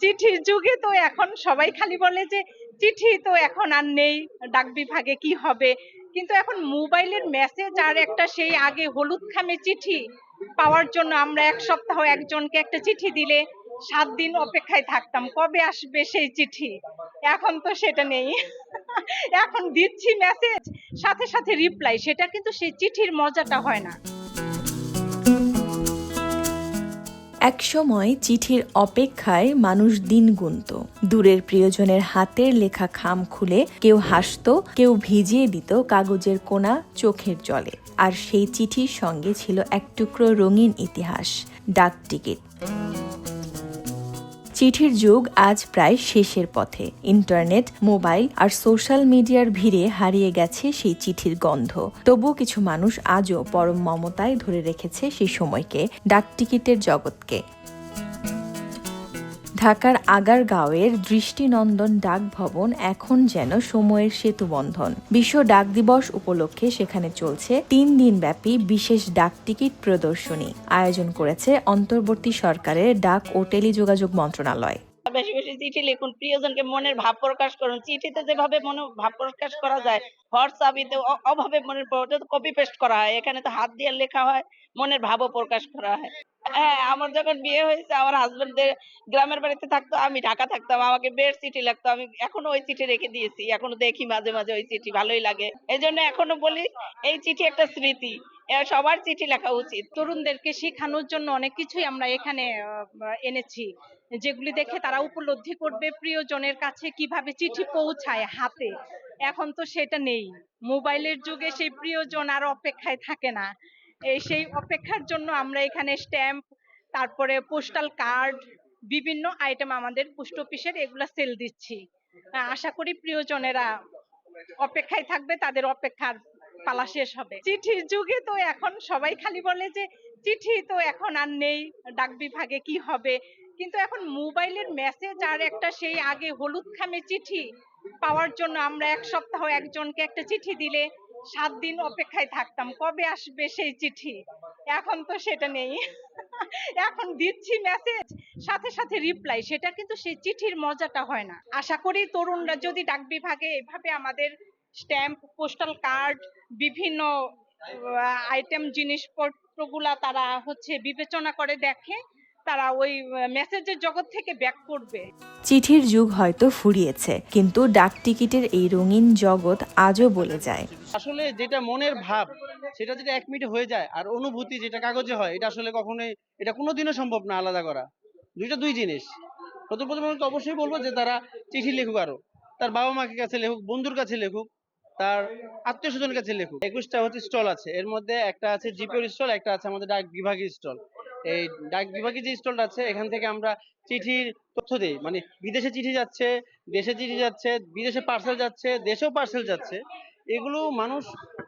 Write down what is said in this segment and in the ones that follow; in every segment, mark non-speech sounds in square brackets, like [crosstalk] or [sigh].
চিঠির যুগে তো এখন সবাই খালি বলে যে, চিঠি তো এখন আর নেই, ডাক বিভাগে কি হবে? কিন্তু এখন মোবাইলের মেসেজ আর একটা সেই আগে হলুদ খামে চিঠি পাওয়ার জন্য আমরা এক সপ্তাহ একজনকে একটা চিঠি দিলে সাত দিন অপেক্ষায় থাকতাম, কবে আসবে সেই চিঠি? এখন তো সেটা নেই। [laughs] এখন দিচ্ছি মেসেজ সাথে সাথে রিপ্লাই সেটা কিন্তু সেই চিঠির মজাটা হয় না। একসময় চিঠির অপেক্ষায় মানুষ দিন গুনত। দূরের প্রিয়জনের হাতের লেখা খাম খুলে কেউ হাসত, কেউ ভিজিয়ে দিত কাগজের কোনা চোখের জলে। আর সেই চিঠির সঙ্গে ছিল এক টুকরো রঙিন ইতিহাস ডাক টিকিট চিঠির যুগ আজ প্রায় শেষের পথে। ইন্টারনেট, মোবাইল আর সোশ্যাল মিডিয়ার ভিড়ে হারিয়ে গেছে সেই চিঠির গন্ধ। তবুও কিছু মানুষ আজও পরম মমতায় ধরে রেখেছে সেই সময়কে, ডাকটিকিটের জগৎকে। ঢাকার আগারগাঁওয়ের দৃষ্টিনন্দন ডাক ভবন এখন যেন সময়ের সেতুবন্ধন। বিশ্ব ডাক দিবস উপলক্ষে সেখানে চলছে তিন দিন ব্যাপী বিশেষ ডাক টিকিট প্রদর্শনী। আয়োজন করেছে অন্তর্বর্তী সরকারের ডাক ও টেলিযোগাযোগ মন্ত্রণালয়। বেশি বেশি চিঠি লিখুন, প্রিয়জনকে মনের ভাব প্রকাশ করুন। চিঠিতে যেভাবে মনে ভাব প্রকাশ করা যায় হোয়াটসঅ্যাপে অভাবে মনের কপি পেস্ট করা হয়। এখানে তো হাত দিয়ে লেখা হয়, মনের ভাবও প্রকাশ করা হয়। হ্যাঁ আমার যখন বিয়ে হয়েছে, আমার হাজবেন্ড গ্রামের বাড়িতে থাকতো, আমি ঢাকা থাকতাম, আমাকে বের চিঠি লাগতো, আমি এখনও ওই চিঠি রেখে দিয়েছি, এখনও দেখি মাঝে মাঝে ওই চিঠি ভালোই লাগে। এই জন্য এখনও বলি, এই চিঠি একটা স্মৃতি সবার চিঠি লেখা উচিত। তরুণদেরকে শেখানোর জন্য অনেক কিছুই আমরা এখানে এনেছি, যেগুলি দেখে তারা উপলব্ধি করবে প্রিয়জনের কাছে কীভাবে চিঠি পৌঁছায় হাতে। এখন তো সেটা নেই, মোবাইলের যুগে সেই প্রিয়জন আর অপেক্ষায় থাকে না। সেই অপেক্ষার জন্য আমরা এখানে স্ট্যাম্প তারপরে পোস্টাল কার্ড বিভিন্ন আইটেম আমাদের পোস্ট অফিসের এগুলা সেল দিচ্ছি। আশা করি প্রিয়জনেরা অপেক্ষায় থাকবে, তাদের অপেক্ষার পালা শেষ হবে। চিঠির যুগে তো এখন সবাই খালি বলে যে, চিঠি তো এখন আর নেই, ডাক বিভাগে কি হবে? কিন্তু এখন মোবাইলের মেসেজ আর একটা সেই আগে হলুদ খামে চিঠি পাওয়ার জন্য আমরা এক সপ্তাহ একজনকে একটা চিঠি দিলে সাত দিন অপেক্ষায় থাকতাম। কবে আসবে সেই চিঠি? এখন তো সেটা নেই। এখন দিচ্ছি মেসেজ সাথে সাথে রিপ্লাই সেটা কিন্তু সেই চিঠির মজাটা হয় না। আশা করি তরুণরা যদি ডাক বিভাগে এভাবে আমাদের স্ট্যাম্প পোস্টাল কার্ড বিভিন্ন আইটেম জিনিসপত্রগুলা তারা হচ্ছে বিবেচনা করে দেখে তারা ওই মেসেজের জগৎ থেকে ব্যাক করবে। চিঠির যুগ হয়তো ফুরিয়েছে কিন্তু ডাক টিকিটের এই রঙিন জগৎ আজও বলে যায়। আসলে যেটা মনের ভাব সেটা যেটা এক মিনিটে হয়ে যায় আর অনুভূতি যেটা কাগজে হয় এটা আসলে কখনোই এটা কোনোদিনও সম্ভব না আলাদা করা। দুইটা দুই জিনিস। প্রথম প্রথম আমি তো অবশ্যই বলব যে তারা চিঠি লেখুক আরও। তার বাবা মাকে কাছে লেখুক বন্ধুর কাছে লেখুক তার আত্মীয় স্বজনের কাছে লেখুক। একুশটা হচ্ছে স্টল আছে। এর মধ্যে একটা আছে জিপিওর স্টল একটা আছে আমাদের ডাক বিভাগের স্টল। এই ডাক বিভাগের যে স্টলটা আছে, এখান থেকে আমরা চিঠির তথ্য দিই। মানে বিদেশে চিঠি যাচ্ছে, দেশে চিঠি যাচ্ছে, বিদেশে পার্সেল যাচ্ছে, দেশেও পার্সেল যাচ্ছে। এগুলো মানুষ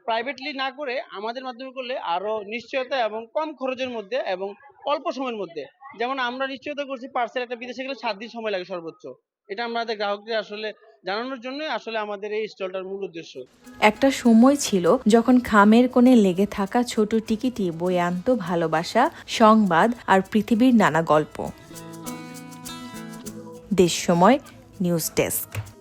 প্রাইভেটলি না করে আমাদের মাধ্যমে করলে আরও নিশ্চয়তা এবং কম খরচের মধ্যে এবং অল্প সময়ের মধ্যে। যেমন আমরা নিশ্চয়তা করছি পার্সেল একটা বিদেশে গেলে সাত দিন সময় লাগে সর্বোচ্চ। এটা আমাদের গ্রাহকদের আসলে জানানোর জন্য আসলে আমাদের এই স্টলটার মূল উদ্দেশ্য। একটা সময় ছিল যখন খামের কোণে লেগে থাকা ছোট টিকিটি বয়ে আনত ভালোবাসা, সংবাদ আর পৃথিবীর নানা গল্প। দেশ সময়, নিউজ ডেস্ক।